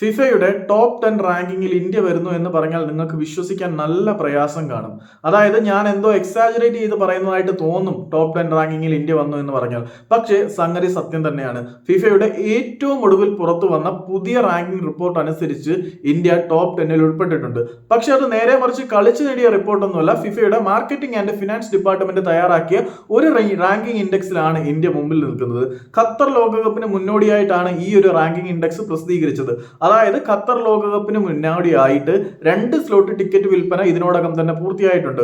ഫിഫയുടെ top ten റാങ്കിങ്ങിൽ India വരുന്നു എന്ന് പറഞ്ഞാൽ നിങ്ങൾക്ക് വിശ്വസിക്കാൻ നല്ല പ്രയാസം കാണും. അതായത് ഞാൻ എന്തോ എക്സാജറേറ്റ് ചെയ്ത് പറയുന്നതായിട്ട് തോന്നും ടോപ്പ് ടെൻ റാങ്കിങ്ങിൽ ഇന്ത്യ വന്നു എന്ന് പറഞ്ഞാൽ. പക്ഷേ സംഗതി സത്യം തന്നെയാണ്. ഫിഫയുടെ ഏറ്റവും ഒടുവിൽ പുറത്തു വന്ന പുതിയ റാങ്കിംഗ് റിപ്പോർട്ട് അനുസരിച്ച് ഇന്ത്യ ടോപ്പ് ടെന്നിൽ ഉൾപ്പെട്ടിട്ടുണ്ട്. പക്ഷേ അത് നേരെ മറിച്ച് കളിച്ചു നേടിയ റിപ്പോർട്ടൊന്നുമല്ല ഫിഫയുടെ മാർക്കറ്റിംഗ് ആൻഡ് ഫിനാൻസ് ഡിപ്പാർട്ട്മെന്റ് തയ്യാറാക്കിയ ഒരു റാങ്കിംഗ് ഇൻഡെക്സിലാണ് ഇന്ത്യ മുമ്പിൽ നിൽക്കുന്നത്. ഖത്തർ ലോകകപ്പിന് മുന്നോടിയായിട്ടാണ് ഈ ഒരു റാങ്കിംഗ് ഇൻഡെക്സ് പ്രസിദ്ധീകരിച്ചത്. അതായത് ഖത്തർ ലോകകപ്പിന് മുന്നോടിയായിട്ട് രണ്ട് സ്ലോട്ട് ടിക്കറ്റ് വിൽപ്പന ഇതിനോടകം തന്നെ പൂർത്തിയായിട്ടുണ്ട്.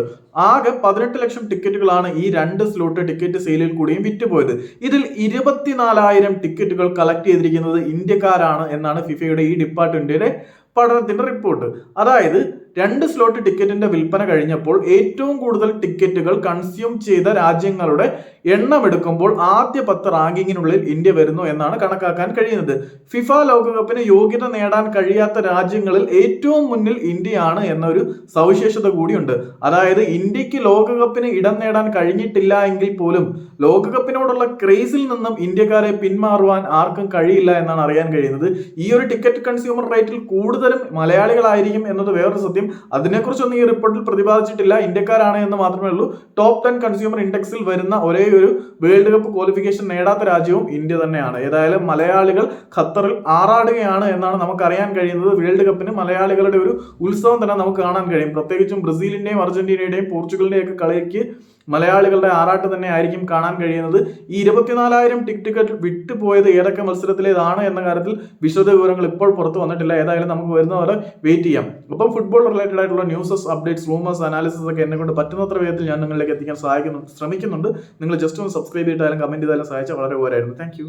ആകെ പതിനെട്ട് ലക്ഷം ടിക്കറ്റുകളാണ് ഈ രണ്ട് സ്ലോട്ട് ടിക്കറ്റ് സെയിലിൽ കൂടിയും വിറ്റുപോയത്. ഇതിൽ ഇരുപത്തിനാലായിരം ടിക്കറ്റുകൾ കളക്ട് ചെയ്തിരിക്കുന്നത് ഇന്ത്യക്കാരാണ് എന്നാണ് ഫിഫയുടെ ഈ ഡിപ്പാർട്ട്മെന്റിന്റെ പഠനത്തിന്റെ റിപ്പോർട്ട് അതായത് രണ്ട് സ്ലോട്ട് ടിക്കറ്റിന്റെ വിൽപ്പന കഴിഞ്ഞപ്പോൾ ഏറ്റവും കൂടുതൽ ടിക്കറ്റുകൾ കൺസ്യൂം ചെയ്ത രാജ്യങ്ങളുടെ എണ്ണം എടുക്കുമ്പോൾ ആദ്യ പത്ത് റാങ്കിങ്ങിനുള്ളിൽ ഇന്ത്യ വരുന്നു എന്നാണ് കണക്കാക്കാൻ കഴിയുന്നത്. ഫിഫ ലോകകപ്പിന് യോഗ്യത നേടാൻ കഴിയാത്ത രാജ്യങ്ങളിൽ ഏറ്റവും മുന്നിൽ ഇന്ത്യയാണ് എന്നൊരു സവിശേഷത കൂടിയുണ്ട്. അതായത് ഇന്ത്യയ്ക്ക് ലോകകപ്പിന് ഇടം നേടാൻ കഴിഞ്ഞിട്ടില്ല എങ്കിൽ പോലും ലോകകപ്പിനോടുള്ള ക്രേസിൽ നിന്നും ഇന്ത്യക്കാരെ പിന്മാറുവാൻ ആർക്കും കഴിയില്ല എന്നാണ് അറിയാൻ കഴിയുന്നത്. ഈ ഒരു ടിക്കറ്റ് കൺസ്യൂമർ റേറ്റിൽ കൂടുതലും മലയാളികളായിരിക്കും എന്നത് വേറൊരു സത്യം. അതിനെക്കുറിച്ചൊന്നും ഈ റിപ്പോർട്ടിൽ പ്രതിപാദിച്ചിട്ടില്ല. ഇന്ത്യക്കാരാണ് എന്ന് മാത്രമേ ഉള്ളൂ. ടോപ്പ് ടെൻ കൺസ്യൂമർ ഇൻഡെക്സിൽ വരുന്ന ഒരേ ഒരു വേൾഡ് കപ്പ് ക്വാളിഫിക്കേഷൻ നേടാത്ത രാജ്യവും ഇന്ത്യ തന്നെയാണ്. ഏതായാലും മലയാളികൾ ഖത്തറിൽ ആറാടുകയാണ് എന്നാണ് നമുക്ക് അറിയാൻ കഴിയുന്നത് വേൾഡ് കപ്പിന് മലയാളികളുടെ ഒരു ഉത്സവം തന്നെ നമുക്ക് കാണാൻ കഴിയും. പ്രത്യേകിച്ചും ബ്രസീലിന്റെയും അർജന്റീനയുടെയും പോർച്ചുഗലിന്റെയും ഒക്കെ കളിക്ക് മലയാളികളുടെ ആറാട്ട് തന്നെ ആയിരിക്കും കാണാൻ കഴിയുന്നത്. ഈ ഇരുപത്തിനാലായിരം ടിക്കറ്റ് വിട്ടുപോയത് ഏതൊക്കെ മത്സരത്തിലേതാണ് എന്ന കാര്യത്തിൽ വിശദ വിവരങ്ങൾ ഇപ്പോൾ പുറത്തു വന്നിട്ടില്ല. ഏതായാലും നമുക്ക് വരുന്ന പോലെ വെയിറ്റ് ചെയ്യാം. അപ്പം ഫുട്ബോൾ റിലേറ്റഡ് ആയിട്ടുള്ള ന്യൂസസ് അപ്ഡേറ്റ്സ് റൂമേഴ്സ് അനാലിസിസ് ഒക്കെ എന്നെ കൊണ്ട് പറ്റുന്നത്ര വേഗത്തിൽ ഞാൻ നിങ്ങളിലേക്ക് എത്തിക്കാൻ സഹായിക്കുന്നു ശ്രമിക്കുന്നുണ്ട്. നിങ്ങൾ ജസ്റ്റ് ഒന്ന് സബ്സ്ക്രൈബ് ചെയ്തിട്ടായാലും കമന്റ് ചെയ്താലും സഹായിച്ചാൽ വളരെ ഉപകാരമായിരുന്നു. താങ്ക്